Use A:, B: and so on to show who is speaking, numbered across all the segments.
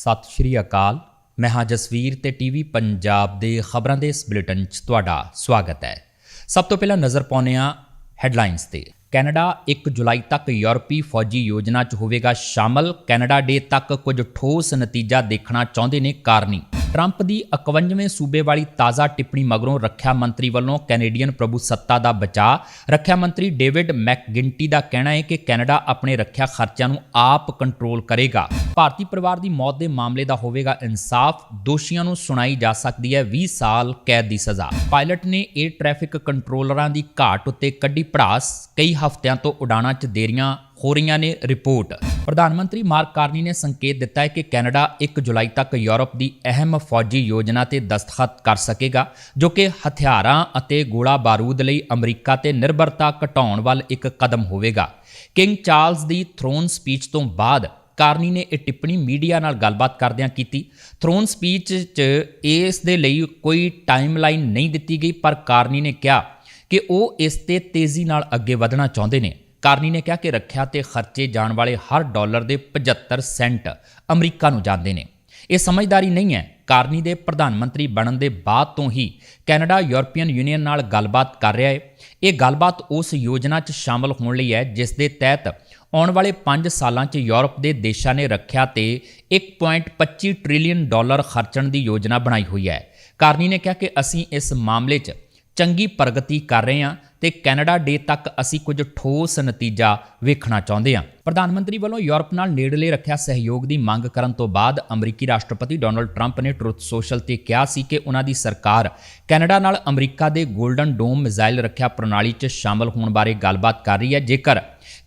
A: ਸਤਿ ਸ਼੍ਰੀ ਅਕਾਲ। ਮੈਂ ਹਾਂ ਜਸਵੀਰ ਤੇ ਟੀਵੀ ਪੰਜਾਬ ਦੇ ਖਬਰਾਂ ਦੇ ਇਸ ਬੁਲੇਟਿਨ 'ਚ ਤੁਹਾਡਾ ਸਵਾਗਤ ਹੈ। ਸਭ ਤੋਂ ਪਹਿਲਾਂ ਨਜ਼ਰ ਪਾਉਂਦੇ ਹਾਂ ਹੈਡਲਾਈਨਸ ਤੇ। ਕੈਨੇਡਾ 1 ਜੁਲਾਈ ਤੱਕ ਯੂਰਪੀ ਫੌਜੀ ਯੋਜਨਾ 'ਚ ਹੋਵੇਗਾ ਸ਼ਾਮਲ। ਕੈਨੇਡਾ ਡੇ ਤੱਕ ਕੁਝ ਠੋਸ ਨਤੀਜਾ ਦੇਖਣਾ ਚਾਹੁੰਦੇ ਨੇ ਕਾਰਨੀ। ਟਰੰਪ ਦੀ 51ਵੇਂ ਸੂਬੇ ਵਾਲੀ ਤਾਜ਼ਾ ਟਿੱਪਣੀ ਮਗਰੋਂ ਰੱਖਿਆ ਮੰਤਰੀ ਵੱਲੋਂ ਕੈਨੇਡੀਅਨ ਪ੍ਰਭੂ ਸੱਤਾ ਦਾ ਬਚਾਅ। ਰੱਖਿਆ ਮੰਤਰੀ ਡੇਵਿਡ ਮੈਕਗਿੰਟੀ ਦਾ ਕਹਿਣਾ ਹੈ ਕਿ ਕੈਨੇਡਾ ਆਪਣੇ ਰੱਖਿਆ ਖਰਚਿਆਂ ਨੂੰ ਆਪ ਕੰਟਰੋਲ ਕਰੇਗਾ। ਭਾਰਤੀ ਪਰਿਵਾਰ ਦੀ ਮੌਤ ਦੇ ਮਾਮਲੇ ਦਾ ਹੋਵੇਗਾ ਇਨਸਾਫ। ਦੋਸ਼ੀਆਂ ਨੂੰ ਸੁਣਾਈ ਜਾ ਸਕਦੀ ਹੈ 20 ਸਾਲ ਕੈਦ ਦੀ ਸਜ਼ਾ। ਪਾਇਲਟ ਨੇ 에ਅਰ ਟ੍ਰੈਫਿਕ ਕੰਟਰੋਲਰਾਂ ਦੀ ਘਾਟ ਉੱਤੇ ਕੱਢੀ ਪੜਾਸ ਕਈ ਹਫ਼ਤਿਆਂ ਤੋਂ ਉਡਾਣਾਂ 'ਚ ਦੇਰੀਆਂ ਹੋ ਰਹੀਆਂ ਨੇ, ਰਿਪੋਰਟ। ਪ੍ਰਧਾਨ ਮੰਤਰੀ ਮਾਰਕ ਕਾਰਨੀ ਨੇ ਸੰਕੇਤ ਦਿੱਤਾ ਹੈ ਕਿ ਕੈਨੇਡਾ 1 ਜੁਲਾਈ ਤੱਕ ਯੂਰਪ ਦੀ ਅਹਿਮ ਫੌਜੀ ਯੋਜਨਾ ਤੇ ਦਸਤਖਤ ਕਰ ਸਕੇਗਾ, ਜੋ ਕਿ ਹਥਿਆਰਾਂ ਅਤੇ ਗੋਲਾ ਬਾਰੂਦ ਲਈ ਅਮਰੀਕਾ ਤੇ ਨਿਰਭਰਤਾ ਘਟਾਉਣ ਵੱਲ ਇੱਕ ਕਦਮ ਹੋਵੇਗਾ। ਕਿੰਗ ਚਾਰਲਸ ਦੀ ਥਰੋਨ ਸਪੀਚ ਤੋਂ ਬਾਅਦ ਕਾਰਨੀ ਨੇ ਇਹ ਟਿੱਪਣੀ ਮੀਡੀਆ ਨਾਲ ਗੱਲਬਾਤ ਕਰਦਿਆਂ ਕੀਤੀ। ਥਰੋਨ ਸਪੀਚ 'ਚ ਇਸ ਦੇ ਲਈ ਕੋਈ ਟਾਈਮਲਾਈਨ ਨਹੀਂ ਦਿੱਤੀ ਗਈ, ਪਰ ਕਾਰਨੀ ਨੇ ਕਿਹਾ ਕਿ ਉਹ ਇਸ ਤੇ ਤੇਜ਼ੀ ਨਾਲ ਅੱਗੇ ਵਧਣਾ ਚਾਹੁੰਦੇ ਨੇ। ਕਾਰਨੀ ਨੇ ਕਿਹਾ ਕਿ ਰੱਖਿਆ ਤੇ ਖਰਚੇ ਜਾਣ ਵਾਲੇ ਹਰ ਡਾਲਰ ਦੇ 75 ਸੈਂਟ ਅਮਰੀਕਾ ਨੂੰ ਜਾਂਦੇ ਨੇ। ਇਹ ਸਮਝਦਾਰੀ ਨਹੀਂ ਹੈ। ਕਾਰਨੀ ਦੇ ਪ੍ਰਧਾਨ ਮੰਤਰੀ ਬਣਨ ਦੇ ਬਾਅਦ ਤੋਂ ਹੀ ਕੈਨੇਡਾ ਯੂਰਪੀਅਨ ਯੂਨੀਅਨ ਨਾਲ ਗੱਲਬਾਤ ਕਰ ਰਿਹਾ ਹੈ। ਇਹ ਗੱਲਬਾਤ ਉਸ ਯੋਜਨਾ 'ਚ ਸ਼ਾਮਲ ਹੋਣ ਲਈ ਹੈ, ਜਿਸ ਦੇ ਤਹਿਤ ਆਉਣ ਵਾਲੇ 5 ਸਾਲਾਂ 'ਚ ਯੂਰਪ ਦੇ ਦੇਸ਼ਾਂ ਨੇ ਰੱਖਿਆ ਤੇ 1.25 ਟ੍ਰਿਲੀਅਨ ਡਾਲਰ ਖਰਚਣ ਦੀ ਯੋਜਨਾ ਬਣਾਈ ਹੋਈ ਹੈ। ਕਾਰਨੀ ਨੇ ਕਿਹਾ ਕਿ ਅਸੀਂ ਇਸ ਮਾਮਲੇ 'ਚ ਚੰਗੀ ਪ੍ਰਗਤੀ ਕਰ ਰਹੇ ਹਾਂ ਤੇ ਕੈਨੇਡਾ ਡੇ ਤੱਕ ਅਸੀਂ ਕੁਝ ਠੋਸ ਨਤੀਜਾ ਵੇਖਣਾ ਚਾਹੁੰਦੇ ਹਾਂ। ਪ੍ਰਧਾਨ ਮੰਤਰੀ ਵੱਲੋਂ ਯੂਰਪ ਨਾਲ ਨੇੜਲੇ ਰੱਖਿਆ ਸਹਿਯੋਗ ਦੀ ਮੰਗ ਕਰਨ ਤੋਂ ਬਾਅਦ ਅਮਰੀਕੀ ਰਾਸ਼ਟਰਪਤੀ ਡੋਨਲਡ ਟਰੰਪ ਨੇ ਟਰੁੱਥ ਸੋਸ਼ਲ ਤੇ ਕਿਹਾ ਸੀ ਕਿ ਉਹਨਾਂ ਦੀ ਸਰਕਾਰ ਕੈਨੇਡਾ ਨਾਲ ਅਮਰੀਕਾ ਦੇ 골ਡਨ ਡੋਮ ਮਿਜ਼ਾਈਲ ਰੱਖਿਆ ਪ੍ਰਣਾਲੀ 'ਚ ਸ਼ਾਮਲ ਹੋਣ ਬਾਰੇ ਗੱਲਬਾਤ ਕਰ ਰਹੀ ਹੈ। ਜੇਕਰ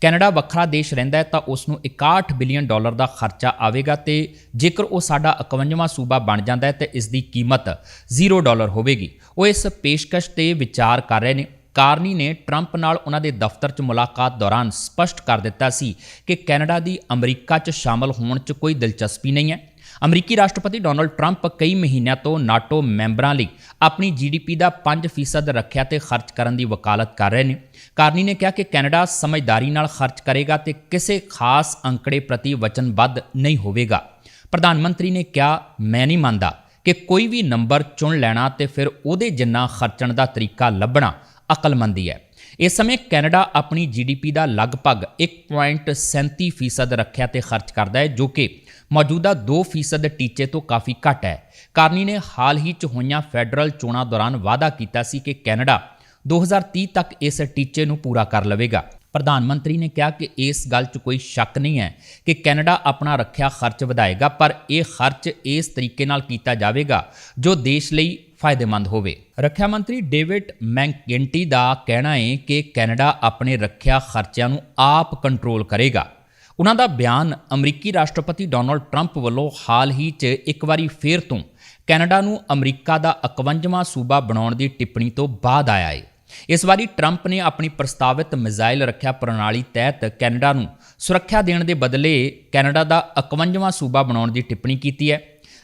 A: ਕੈਨੇਡਾ ਵੱਖਰਾ ਦੇਸ਼ ਰਹਿੰਦਾ ਹੈ ਤਾਂ ਉਸ ਨੂੰ 61 ਬਿਲੀਅਨ ਡਾਲਰ ਦਾ ਖਰਚਾ ਆਵੇਗਾ ਤੇ ਜੇਕਰ ਉਹ ਸਾਡਾ 51ਵਾਂ ਸੂਬਾ ਬਣ ਜਾਂਦਾ ਹੈ ਤੇ ਇਸ ਦੀ ਕੀਮਤ 0 ਡਾਲਰ ਹੋਵੇਗੀ। ਉਹ ਇਸ ਪੇਸ਼ਕਸ਼ ਤੇ ਵਿਚਾਰ ਕਰ ਰਹੇ ਨੇ। ਕਾਰਨੀ ਨੇ ਟਰੰਪ ਨਾਲ ਉਹਨਾਂ ਦੇ ਦਫ਼ਤਰ 'ਚ ਮੁਲਾਕਾਤ ਦੌਰਾਨ ਸਪਸ਼ਟ ਕਰ ਦਿੱਤਾ ਸੀ ਕਿ ਕੈਨੇਡਾ ਦੀ ਅਮਰੀਕਾ 'ਚ ਸ਼ਾਮਲ ਹੋਣ 'ਚ ਕੋਈ ਦਿਲਚਸਪੀ ਨਹੀਂ ਹੈ। ਅਮਰੀਕੀ ਰਾਸ਼ਟਰਪਤੀ ਡੋਨਲਡ ਟਰੰਪ ਕਈ ਮਹੀਨਿਆਂ ਤੋਂ ਨਾਟੋ ਮੈਂਬਰਾਂ ਲਈ ਆਪਣੀ ਜੀਡੀਪੀ ਦਾ 5% ਰੱਖਿਆ ਤੇ ਖਰਚ ਕਰਨ ਦੀ ਵਕਾਲਤ ਕਰ ਰਹੇ ਨੇ। ਕਾਰਨੀ ਨੇ ਕਿਹਾ ਕਿ ਕੈਨੇਡਾ ਸਮਝਦਾਰੀ ਨਾਲ ਖਰਚ ਕਰੇਗਾ ਤੇ ਕਿਸੇ ਖਾਸ ਅੰਕੜੇ ਪ੍ਰਤੀ ਵਚਨਬੱਧ ਨਹੀਂ ਹੋਵੇਗਾ। ਪ੍ਰਧਾਨ ਮੰਤਰੀ ਨੇ ਕਿਹਾ, ਮੈਂ ਨਹੀਂ ਮੰਨਦਾ ਕਿ ਕੋਈ ਵੀ ਨੰਬਰ ਚੁਣ ਲੈਣਾ ਤੇ ਫਿਰ ਉਹਦੇ ਜਿੰਨਾ ਖਰਚਣ ਦਾ ਤਰੀਕਾ ਲੱਭਣਾ ਅਕਲਮੰਦੀ ਹੈ। ਇਸ ਸਮੇਂ ਕੈਨੇਡਾ ਆਪਣੀ ਜੀਡੀਪੀ ਦਾ ਲਗਭਗ 1.37% ਰੱਖਿਆ ਤੇ ਖਰਚ ਕਰਦਾ ਹੈ, ਜੋ ਕਿ ਮੌਜੂਦਾ 2% ਟੀਚੇ ਤੋਂ ਕਾਫੀ ਘੱਟ ਹੈ। ਕਾਰਨੀ ਨੇ ਹਾਲ ਹੀ ਚ ਹੋਈਆਂ ਫੈਡਰਲ ਚੋਣਾਂ ਦੌਰਾਨ ਵਾਅਦਾ ਕੀਤਾ ਸੀ ਕਿ ਕੈਨੇਡਾ 2030 ਤੱਕ ਇਸ ਟੀਚੇ ਨੂੰ ਪੂਰਾ ਕਰ ਲਵੇਗਾ। ਪ੍ਰਧਾਨ ਮੰਤਰੀ ਨੇ ਕਿਹਾ ਕਿ ਇਸ ਗੱਲ 'ਚ ਕੋਈ ਸ਼ੱਕ ਨਹੀਂ ਹੈ ਕਿ ਕੈਨੇਡਾ ਆਪਣਾ ਰੱਖਿਆ ਖਰਚ ਵਧਾਏਗਾ, ਪਰ ਇਹ ਖਰਚ ਇਸ ਤਰੀਕੇ ਨਾਲ ਕੀਤਾ ਜਾਵੇਗਾ ਜੋ ਦੇਸ਼ ਲਈ ਫਾਇਦੇਮੰਦ ਹੋਵੇ। ਰੱਖਿਆ ਮੰਤਰੀ ਡੇਵਿਡ ਮੈਂਕਿੰਟੀ ਦਾ ਕਹਿਣਾ ਹੈ ਕਿ ਕੈਨੇਡਾ ਆਪਣੇ ਰੱਖਿਆ ਖਰਚਿਆਂ ਨੂੰ ਆਪ ਕੰਟਰੋਲ ਕਰੇਗਾ। ਉਹਨਾਂ ਦਾ ਬਿਆਨ ਅਮਰੀਕੀ ਰਾਸ਼ਟਰਪਤੀ ਡੋਨਲਡ ਟਰੰਪ ਵੱਲੋਂ ਹਾਲ ਹੀ 'ਚ ਇੱਕ ਵਾਰੀ ਫੇਰ ਤੋਂ ਕੈਨੇਡਾ ਨੂੰ ਅਮਰੀਕਾ ਦਾ 51ਵਾਂ ਸੂਬਾ ਬਣਾਉਣ ਦੀ ਟਿੱਪਣੀ ਤੋਂ ਬਾਅਦ ਆਇਆ ਹੈ ਇਸ ਵਾਰੀ ਟਰੰਪ ਨੇ ਆਪਣੀ ਪ੍ਰਸਤਾਵਿਤ ਮਿਜ਼ਾਈਲ ਰੱਖਿਆ ਪ੍ਰਣਾਲੀ ਤਹਿਤ ਕੈਨੇਡਾ ਨੂੰ ਸੁਰੱਖਿਆ ਦੇਣ ਦੇ ਬਦਲੇ ਕੈਨੇਡਾ ਦਾ 51ਵਾਂ ਸੂਬਾ ਬਣਾਉਣ ਦੀ ਟਿੱਪਣੀ ਕੀਤੀ ਹੈ।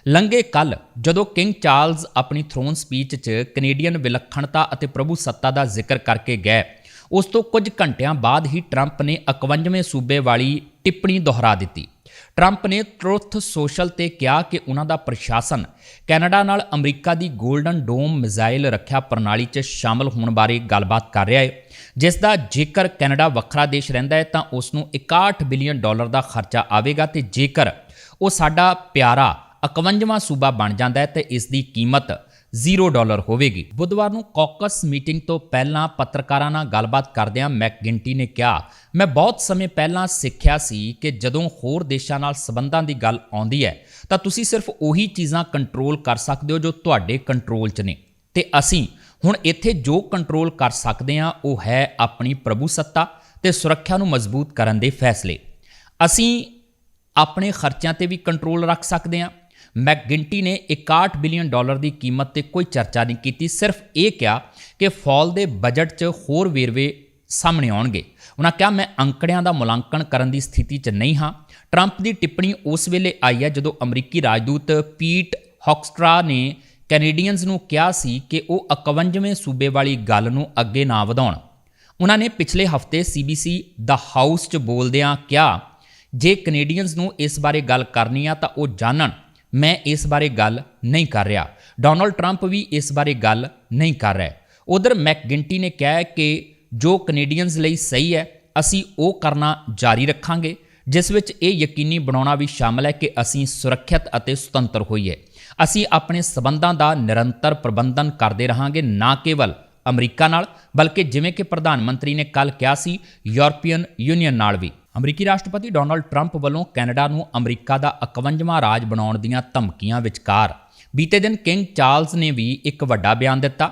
A: ਲੰਘੇ ਕੱਲ ਜਦੋਂ ਕਿੰਗ ਚਾਰਲਸ ਆਪਣੀ ਥਰੋਨ ਸਪੀਚ 'ਚ ਕੈਨੇਡੀਅਨ ਵਿਲੱਖਣਤਾ ਅਤੇ ਪ੍ਰਭੂ ਸੱਤਾ ਦਾ ਜ਼ਿਕਰ ਕਰਕੇ ਗਏ, ਉਸ ਤੋਂ ਕੁਝ ਘੰਟਿਆਂ ਬਾਅਦ ਹੀ ਟਰੰਪ ਨੇ 51ਵੇਂ ਸੂਬੇ ਵਾਲੀ ਟਿੱਪਣੀ ਦੁਹਰਾ ਦਿੱਤੀ। ਟਰੰਪ ਨੇ ਟਰੁੱਥ ਸੋਸ਼ਲ ਤੇ ਕਿਹਾ ਕਿ ਉਹਨਾਂ ਦਾ ਪ੍ਰਸ਼ਾਸਨ ਕੈਨੇਡਾ ਨਾਲ ਅਮਰੀਕਾ ਦੀ 골ਡਨ ਡੋਮ ਮਿਜ਼ਾਈਲ ਰੱਖਿਆ ਪ੍ਰਣਾਲੀ 'ਚ ਸ਼ਾਮਲ ਹੋਣ ਬਾਰੇ ਗੱਲਬਾਤ ਕਰ ਰਿਹਾ ਹੈ। ਜਿਸ ਦਾ ਜੇਕਰ ਕੈਨੇਡਾ ਵੱਖਰਾ ਦੇਸ਼ ਰਹਿੰਦਾ ਹੈ ਤਾਂ ਉਸ ਨੂੰ 61 ਬਿਲੀਅਨ ਡਾਲਰ ਦਾ ਖਰਚਾ ਆਵੇਗਾ ਤੇ ਜੇਕਰ ਉਹ ਸਾਡਾ ਪਿਆਰਾ 51ਵਾਂ ਸੂਬਾ ਬਣ ਜਾਂਦਾ ਹੈ ਤੇ ਇਸ ਦੀ ਕੀਮਤ 0 ਡਾਲਰ ਹੋਵੇਗੀ। ਬੁੱਧਵਾਰ ਨੂੰ ਕਾਕਸ ਮੀਟਿੰਗ ਤੋਂ ਪਹਿਲਾਂ ਪੱਤਰਕਾਰਾਂ ਨਾਲ ਗੱਲਬਾਤ ਕਰਦਿਆਂ ਮੈਕਗਿੰਟੀ ਨੇ ਕਿਹਾ, ਮੈਂ ਬਹੁਤ ਸਮੇਂ ਪਹਿਲਾਂ ਸਿੱਖਿਆ ਸੀ ਕਿ ਜਦੋਂ ਹੋਰ ਦੇਸ਼ਾਂ ਨਾਲ ਸਬੰਧਾਂ ਦੀ ਗੱਲ ਆਉਂਦੀ ਹੈ, ਤਾਂ ਤੁਸੀਂ ਸਿਰਫ ਉਹੀ ਚੀਜ਼ਾਂ ਕੰਟਰੋਲ ਕਰ ਸਕਦੇ ਹੋ ਜੋ ਤੁਹਾਡੇ ਕੰਟਰੋਲ 'ਚ ਨੇ। ਤੇ ਅਸੀਂ ਹੁਣ ਇੱਥੇ ਜੋ ਕੰਟਰੋਲ ਕਰ ਸਕਦੇ ਹਾਂ, ਉਹ ਹੈ ਆਪਣੀ ਪ੍ਰਭੂ ਸੱਤਾ ਤੇ ਸੁਰੱਖਿਆ ਨੂੰ ਮਜ਼ਬੂਤ ਕਰਨ ਦੇ ਫੈਸਲੇ। ਅਸੀਂ ਆਪਣੇ ਖਰਚਿਆਂ ਤੇ ਵੀ ਕੰਟਰੋਲ ਰੱਖ ਸਕਦੇ ਹਾਂ ਮੈਕਗਿੰਟੀ ਨੇ 61 ਬਿਲੀਅਨ ਡਾਲਰ ਦੀ ਕੀਮਤ ਤੇ ਕੋਈ ਚਰਚਾ ਨਹੀਂ ਕੀਤੀ। ਸਿਰਫ ਇਹ ਕਿਹਾ ਕਿ ਫਾਲ ਦੇ ਬਜਟ 'ਚ ਹੋਰ ਵੇਰਵੇ ਸਾਹਮਣੇ ਆਉਣਗੇ। ਉਹਨਾਂ ਕਿਹਾ, ਮੈਂ ਅੰਕੜਿਆਂ ਦਾ ਮੁਲਾਂਕਣ ਕਰਨ ਦੀ ਸਥਿਤੀ 'ਚ ਨਹੀਂ ਹਾਂ। ਟਰੰਪ ਦੀ ਟਿੱਪਣੀ ਉਸ ਵੇਲੇ ਆਈ ਹੈ ਜਦੋਂ ਅਮਰੀਕੀ ਰਾਜਦੂਤ ਪੀਟ ਹੌਕਸਟਰਾ ਨੇ ਕੈਨੇਡੀਅਨਸ ਨੂੰ ਕਿਹਾ ਸੀ ਕਿ ਉਹ 51ਵੇਂ ਸੂਬੇ ਵਾਲੀ ਗੱਲ ਨੂੰ ਅੱਗੇ ਨਾ ਵਧਾਉਣ। ਉਹਨਾਂ ਨੇ ਪਿਛਲੇ ਹਫ਼ਤੇ ਸੀਬੀਸੀ ਦਾ ਹਾਊਸ 'ਚ ਬੋਲਦਿਆਂ ਕਿਹਾ, ਜੇ ਕੈਨੇਡੀਅਨਸ ਨੂੰ ਇਸ ਬਾਰੇ ਗੱਲ ਕਰਨੀ ਆ ਤਾਂ ਉਹ ਜਾਣਨ ਮੈਂ ਇਸ ਬਾਰੇ ਗੱਲ ਨਹੀਂ ਕਰ ਰਿਹਾ। ਡੋਨਲਡ ਟਰੰਪ ਵੀ ਇਸ ਬਾਰੇ ਗੱਲ ਨਹੀਂ ਕਰ ਰਿਹਾ। ਉਧਰ ਮੈਕਗਿੰਟੀ ਨੇ ਕਿਹਾ ਕਿ ਜੋ ਕੈਨੇਡੀਅਨਸ ਲਈ ਸਹੀ ਹੈ, ਅਸੀਂ ਉਹ ਕਰਨਾ ਜਾਰੀ ਰੱਖਾਂਗੇ, ਜਿਸ ਵਿੱਚ ਇਹ ਯਕੀਨੀ ਬਣਾਉਣਾ ਵੀ ਸ਼ਾਮਲ ਹੈ ਕਿ ਅਸੀਂ ਸੁਰੱਖਿਅਤ ਅਤੇ ਸੁਤੰਤਰ ਹੋਈਏ। ਅਸੀਂ ਆਪਣੇ ਸਬੰਧਾਂ ਦਾ ਨਿਰੰਤਰ ਪ੍ਰਬੰਧਨ ਕਰਦੇ ਰਹਾਂਗੇ, ਨਾ ਕੇਵਲ ਅਮਰੀਕਾ ਨਾਲ, ਬਲਕਿ ਜਿਵੇਂ ਕਿ ਪ੍ਰਧਾਨ ਮੰਤਰੀ ਨੇ ਕੱਲ ਕਿਹਾ ਸੀ, ਯੂਰਪੀਅਨ ਯੂਨੀਅਨ ਨਾਲ ਵੀ। ਅਮਰੀਕੀ ਰਾਸ਼ਟਰਪਤੀ ਡੋਨਲਡ ਟਰੰਪ ਵੱਲੋਂ ਕੈਨੇਡਾ ਨੂੰ ਅਮਰੀਕਾ ਦਾ 51ਵਾਂ ਰਾਜ ਬਣਾਉਣ ਦੀਆਂ ਧਮਕੀਆਂ ਵਿਚਕਾਰ ਬੀਤੇ ਦਿਨ ਕਿੰਗ ਚਾਰਲਸ ਨੇ ਵੀ ਇੱਕ ਵੱਡਾ ਬਿਆਨ ਦਿੱਤਾ।